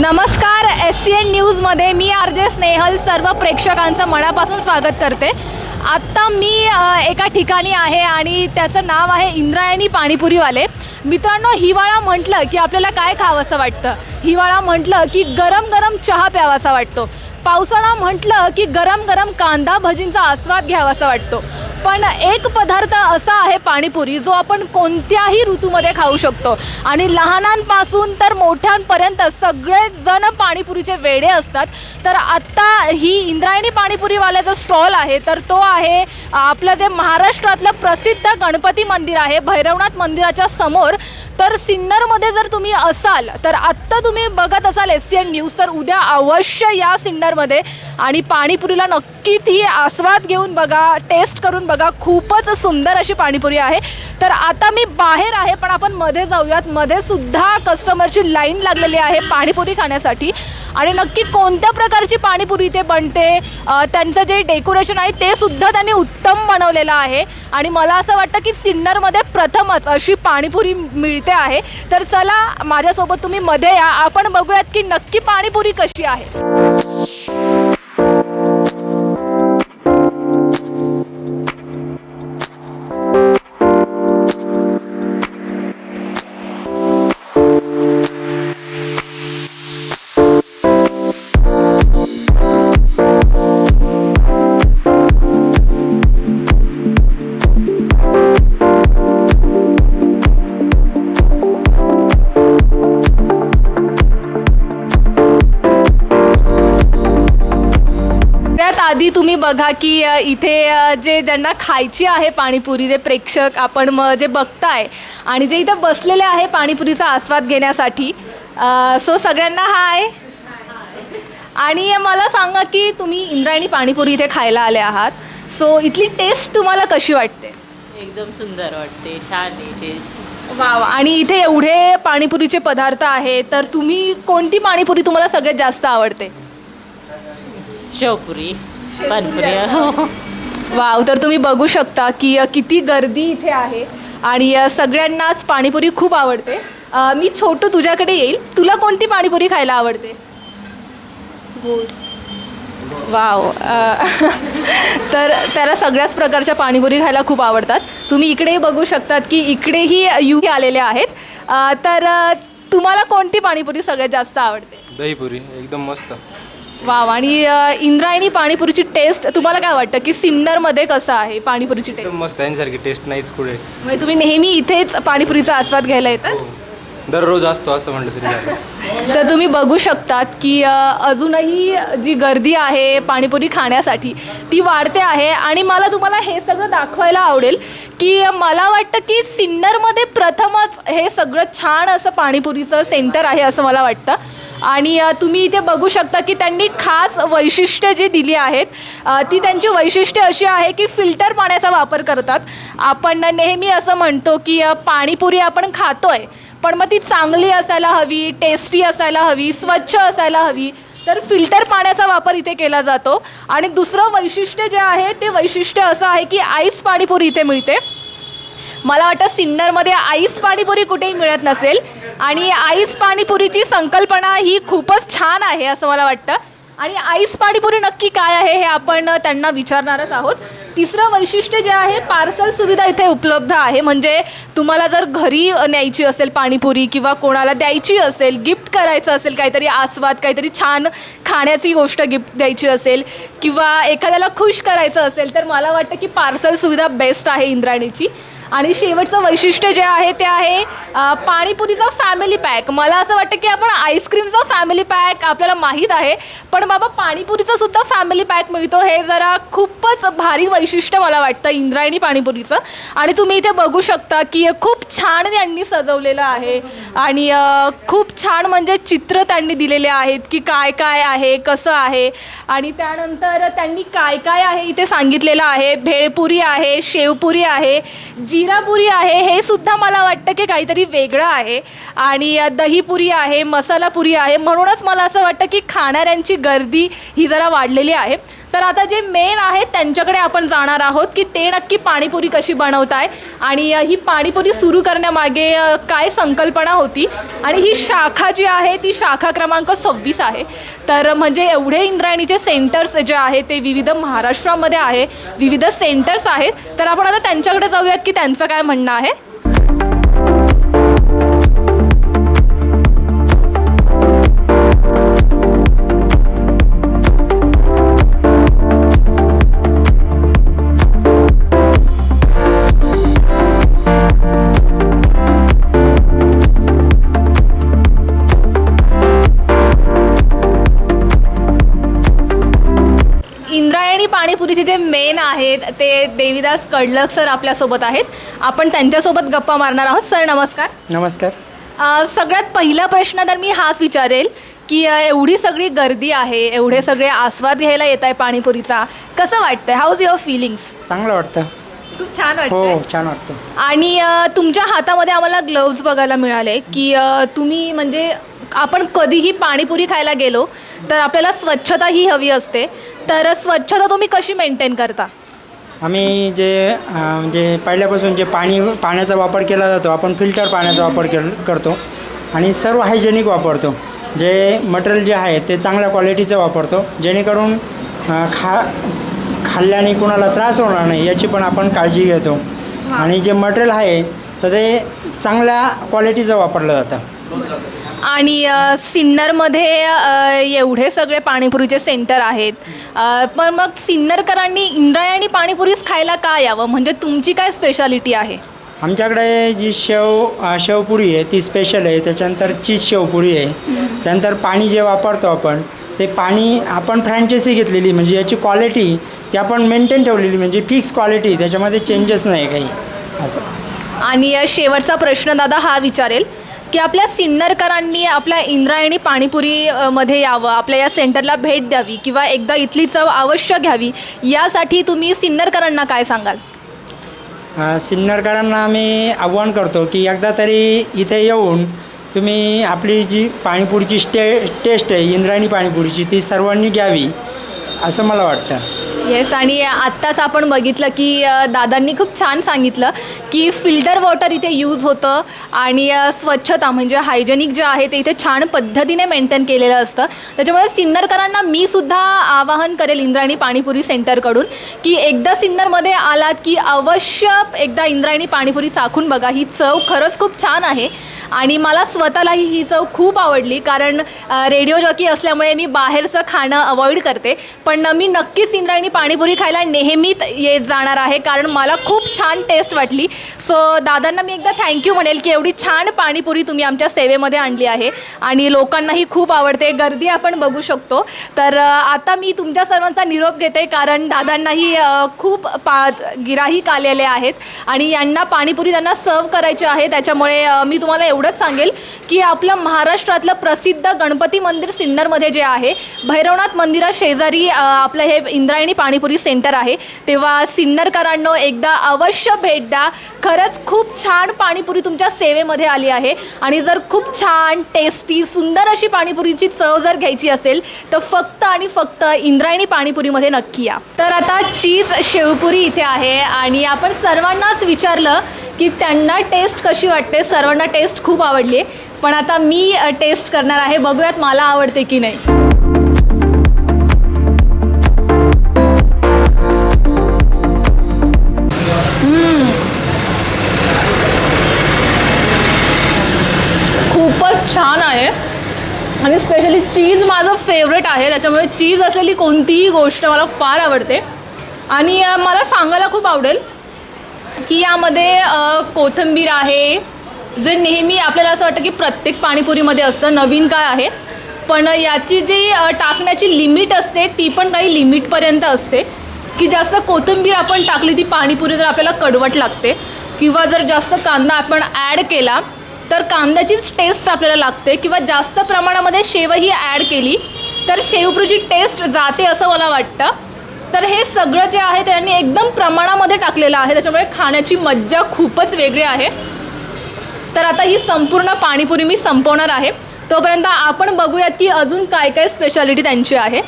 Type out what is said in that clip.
नमस्कार S C N न्यूजमध्ये मी R J Snehal सर्व प्रेक्षकांचं मनापासून स्वागत करते. आत्ता मी एका ठिकाणी आहे आणि त्याचं नाव आहे इंद्रायणी पाणीपुरीवाले. मित्रांनो हिवाळा म्हटलं की आपल्याला काय खावंसं वाटतं? हिवाळा म्हटलं की गरम गरम चहा प्यावासा वाटतो. पावसाळा म्हटलं की गरम गरम कांदा भजींचा आस्वाद घ्यावासा वाटतो. पण एक पदार्थ असा आहे पाणीपुरी जो आपण कोणत्याही ऋतूमध्ये खाऊ शकतो. आणि लहानांपासून तर मोठ्यांपर्यंत सगळेच जण पाणीपुरीचे वेडे असतात. तर आत्ता ही इंद्रायणी पाणीपुरीवाल्याचा स्टॉल आहे तर तो आहे आपलं जे महाराष्ट्रातलं प्रसिद्ध गणपती मंदिर आहे भैरवनाथ मंदिराच्या समोर. तर सिन्नरमध्ये जर तुम्ही असाल तर आत्ता तुम्ही बघत असाल एस सी एन न्यूज तर उद्या अवश्य या सिन्नरमध्ये आणि पाणीपुरीला नक्की ती आस्वाद घेऊन बघा टेस्ट करून बघा. खूपच सुंदर अशी पाणीपुरी आहे. तर आता मी बाहेर आहे पण आपण मध्ये जाऊयात. मध्ये सुद्धा कस्टमरची लाईन लागलेली आहे पाणीपुरी खाण्यासाठी. आणि नक्की कोणत्या प्रकारची पाणीपुरी इथे बनते त्यांचं जे डेकोरेशन आहे ते सुद्धा त्यांनी उत्तम बनवलेलं आहे. आणि मला असं वाटतं की सिन्नरमध्ये प्रथमच अशी पाणीपुरी मिळते आहे. तर चला माझ्यासोबत तुम्ही मध्ये या. आपण बघूयात की नक्की पाणीपुरी कशी आहे. बघा की इथे जे ज्यांना खायची आहे पाणीपुरी जे प्रेक्षक आपण म जे बघताय आणि जे इथं बसलेले आहे पाणीपुरीचा आस्वाद घेण्यासाठी सो सगळ्यांना हाय. आणि मला सांगा की तुम्ही इंद्रायणी पाणीपुरी इथे खायला आले आहात. सो इथली टेस्ट तुम्हाला कशी वाटते? एकदम सुंदर वाटते छान आहे टेस्ट वा वा आणि इथे एवढे पाणीपुरीचे पदार्थ आहेत तर तुम्ही कोणती पाणीपुरी तुम्हाला सगळ्यात जास्त आवडते? शेवपुरी. वाव तर तुम्ही बघू शकता की अ, किती गर्दी इथे आहे आणि अ, सगळ्यांनाच पाणीपुरी खूप आवडते. अ, मी छोटू तुझ्याकडे येईल. तुला कोणती पाणीपुरी खायला आवडते? वाव. अ, तर त्याला सगळ्याच प्रकारच्या पाणीपुरी खायला खूप आवडतात. तुम्ही इकडे बघू शकतात की इकडेही यू आलेले आहेत. अ, तर अ, तुम्हाला कोणती पाणीपुरी सगळ्यात जास्त आवडते? दहीपुरी एकदम मस्त. वाव आणि अ, इंद्रायणी पाणीपुरीची टेस्ट तुम्हाला काय वाटतं की सिन्नरमध्ये कसं आहे पाणीपुरीची टेस्ट एकदम मस्त आहे यांच्यासारखी टेस्ट नाहीच कुठे म्हणजे तुम्ही नेहमी इथेच पाणीपुरीचा आस्वाद घ्यायला येतात हो. दररोज असतो असं म्हटलं तरी तर तुम्ही बघू शकतात की अ, अजूनही जी गर्दी आहे पाणीपुरी खाण्यासाठी ती वाढते आहे. आणि मला तुम्हाला हे सगळं दाखवायला आवडेल की मला वाटतं की सिन्नरमध्ये प्रथमच हे सगळं छान असं पाणीपुरीचं सेंटर आहे असं मला वाटतं. आणि तुम्ही इथे बघू शकता की त्यांनी खास वैशिष्ट्य जी दिली आहेत ती त्यांची वैशिष्ट्य अशी आहे की फिल्टर पाण्याचा वापर करतात. आपण नेहमी असं म्हणतो की पाणीपुरी आपण खातोय पण मग ती चांगली असायला हवी टेस्टी असायला हवी स्वच्छ असायला हवी तर फिल्टर पाण्याचा वापर इथे केला जातो. आणि दुसरं वैशिष्ट्य जे आहे ते वैशिष्ट्य असं आहे की आईस पाणीपुरी इथे मिळते. मला वाटतं सिन्नरमध्ये आईस पाणीपुरी कुठेही मिळत नसेल. आणि आईस पाणीपुरीची संकल्पना ही खूपच छान आहे असं मला वाटतं. आणि आईस पाणीपुरी नक्की काय आहे हे आपण त्यांना विचारणारच आहोत. तिसरं वैशिष्ट्य जे आहे पार्सल सुविधा इथे उपलब्ध आहे. म्हणजे तुम्हाला जर घरी न्यायची असेल पाणीपुरी किंवा कोणाला द्यायची असेल गिफ्ट करायचं असेल काहीतरी आस्वाद काहीतरी छान खाण्याची गोष्ट गिफ्ट द्यायची असेल किंवा एखाद्याला खुश करायचं असेल तर मला वाटतं की पार्सल सुविधा बेस्ट आहे इंद्राणीची. आणि शेवटचं वैशिष्ट्य जे आहे ते आहे पाणीपुरीचा फॅमिली पॅक मला असं वाटतं की आपण आईस्क्रीमचा फॅमिली पॅक आपल्याला माहीत आहे पण बाबा पाणीपुरीचा सुद्धा फॅमिली पॅक मिळतो. हे जरा खूपच भारी वैशिष्ट्य मला वाटतं इंद्रायणी पाणीपुरीचं. आणि तुम्ही इथे बघू शकता की खूप छान यांनी सजवलेलं आहे. आणि खूप छान म्हणजे चित्र त्यांनी दिलेले आहेत की काय काय आहे कसं आहे. आणि त्यानंतर त्यांनी काय काय आहे इथे सांगितलेलं आहे. भेळपुरी आहे शेवपुरी आहे जी जिरापुरी आहे हे सुद्धा मला वाटतं की काहीतरी वेगळं आहे. आणि दहीपुरी आहे मसाला पुरी आहे म्हणूनच मला असं वाटतं की खाणाऱ्यांची गर्दी ही जरा वाढलेली आहे. तर आता जे मेन आहेत त्यांच्याकडे आपण जाणार आहोत की ते नक्की पाणीपुरी कशी बनवताय आणि ही पाणीपुरी सुरू करण्यामागे काय संकल्पना होती? आणि ही शाखा जी आहे ती शाखा क्रमांक सव्वीस आहे. तर म्हणजे एवढे इंद्रायणीचे सेंटर्स जे आहे ते विविध महाराष्ट्रामध्ये आहे विविध सेंटर्स आहेत. तर आपण आता त्यांच्याकडे जाऊयात की त्यांचं काय म्हणणं आहे. मेन आहेत ते देवीदास कडलक सर आपल्यासोबत आहेत. आपण त्यांच्यासोबत गप्पा मारणार आहोत. सर नमस्कार. नमस्कार. अ, सगळ्यात पहिला प्रश्न तर मी हाच विचारेल की अ, एवढी सगळी गर्दी आहे एवढे सगळे आस्वाद घ्यायला येत आहे पाणीपुरीचा. कसं वाटतंय? हाऊ इज युअर फिलिंग्स चांगलं वाटतं. खूप छान हो वाटतंय. छान वाटतं आणि अ, तुमच्या हातामध्ये आम्हाला ग्लोव्ज बघायला मिळाले की अ, तुम्ही म्हणजे आपण कधीही पाणीपुरी खायला गेलो तर आपल्याला स्वच्छता ही हवी असते. तर स्वच्छता तुम्ही कशी मेंटेन करता? आम्ही जे अं, म्हणजे पहिल्यापासून जे पाणी पाण्याचा वापर केला जातो आपण फिल्टर पाण्याचा वापर केल करतो आणि सर्व हायजेनिक वापरतो. जे मटेरियल जे आहे ते चांगल्या क्वालिटीचं वापरतो. जेणेकरून अं, खा खाल्ल्याने कोणाला त्रास होणार नाही याची पण आपण काळजी घेतो. आणि जे मटेरियल आहे तर ते चांगल्या क्वालिटीचं वापरलं जातं. आणि अ, सिन्नरमध्ये अ, एवढे सगळे पाणीपुरीचे सेंटर आहेत. अ, पण मग सिन्नरकरांनी इंद्रायणी पाणीपुरीच खायला का यावं? म्हणजे तुमची काय स्पेशालिटी आहे? आमच्याकडे जी शेव अ, शेवपुरी आहे ती स्पेशल आहे. त्याच्यानंतर चीज शेवपुरी आहे. त्यानंतर पाणी जे वापरतो आपण ते पाणी आपण फ्रँचायसी घेतलेली म्हणजे याची क्वालिटी ती आपण मेंटेन ठेवलेली म्हणजे फिक्स क्वालिटी त्याच्यामध्ये चेंजेस नाही काही. असं. आणि अ, शेवटचा प्रश्न दादा हा विचारेल. की आपल्या सिन्नरकरांनी आपल्या इंद्रायणी पाणीपुरी अ, मध्ये यावं आपल्या या सेंटरला भेट द्यावी किंवा एकदा इथली चव अवश्य घ्यावी यासाठी तुम्ही सिन्नरकरांना काय सांगाल? अ, सिन्नरकरांना आम्ही आव्हान करतो की एकदा तरी इथे येऊन तुम्ही आपली जी पाणीपुरीची स्टे टेस्ट आहे इंद्रायणी पाणीपुरीची ती सर्वांनी घ्यावी असं मला वाटतं. येस आणि आत्ताच आपण बघितलं की दादांनी खूप छान सांगितलं की फिल्टर वॉटर इथे यूज होतं आणि स्वच्छता म्हणजे हायजेनिक जे आहे ते इथे छान पद्धतीने मेंटेन केलेलं असतं. त्याच्यामुळे सिन्नरकरांना मी सुद्धा आवाहन करेल इंद्रायणी पाणीपुरी सेंटरकडून की एकदा सिन्नरमध्ये आलात की अवश्य एकदा इंद्रायणी पाणीपुरी चाखून बघा. ही चव खरंच खूप छान आहे. आणि मला स्वतःलाही ही चव खूप आवडली कारण रेडिओ जॉकी असल्यामुळे मी बाहेरचं खाणं अवॉइड करते. पण मी नक्कीच इंद्रायणी पाणीपुरी खायला नेहमीच येत जाणार आहे कारण मला खूप छान टेस्ट वाटली. सो दादांना मी एकदा थँक्यू म्हणेल की एवढी छान पाणीपुरी तुम्ही आमच्या सेवेमध्ये आणली आहे आणि लोकांनाही खूप आवडते. गर्दी आपण बघू शकतो. तर आता मी तुमच्या सर्वांचा निरोप घेते कारण दादांनाही खूप पा गिराहिक आलेले आहेत आणि यांना पाणीपुरी त्यांना सर्व करायची आहे. त्याच्यामुळे मी तुम्हाला एवढंच सांगेल की आपलं महाराष्ट्रातलं प्रसिद्ध गणपती मंदिर सिन्नरमध्ये जे आहे भैरवनाथ मंदिरा शेजारी आपलं हे इंद्रायणी पाणीपुरी सेंटर आहे. तेव्हा सिन्नरकरांनो एकदा अवश्य भेट द्या. खरंच खूप छान पाणीपुरी तुमच्या सेवेमध्ये आली आहे. आणि जर खूप छान टेस्टी सुंदर अशी पाणीपुरीची चव जर घ्यायची असेल तर फक्त आणि फक्त इंद्रायणी पाणीपुरीमध्ये नक्की या. तर आता चीज शेवपुरी इथे आहे. आणि आपण सर्वांनाच विचारलं की त्यांना टेस्ट कशी वाटते? सर्वांना टेस्ट खूप आवडली आहे. पण आता मी टेस्ट करणार आहे. बघूयात मला आवडते की नाही. खूपच छान आहे. आणि स्पेशली चीज माझं फेवरेट आहे. त्याच्यामुळे चीज असलेली कोणतीही गोष्ट मला फार आवडते. आणि मला सांगायला खूप आवडेल की यामध्ये कोथिंबीर आहे. जे नेहमी आपल्याला असं वाटतं की प्रत्येक पाणीपुरीमध्ये असतं नवीन काय आहे पण याची जी टाकण्याची लिमिट असते ती पण काही लिमिटपर्यंत असते. की जास्त कोथिंबीर आपण टाकली ती पाणीपुरी तर आपल्याला कडवट लागते किंवा जर जास्त कांदा आपण ॲड केला तर कांद्याचीच टेस्ट आपल्याला लागते किंवा जास्त प्रमाणामध्ये शेवही ॲड केली तर शेवपुरीची टेस्ट जाते असं मला वाटतं. तर हे सगळं जे आहे त्यांनी एकदम प्रमाणामध्ये टाकलेलं आहे. त्याच्यामुळे खाण्याची मज्जा खूपच वेगळी आहे. तर आता ही संपूर्ण पाणीपुरी मी संपवणार आहे. तोपर्यंत आपण बघूयात की अजून काय काय स्पेशालिटी त्यांची आहे.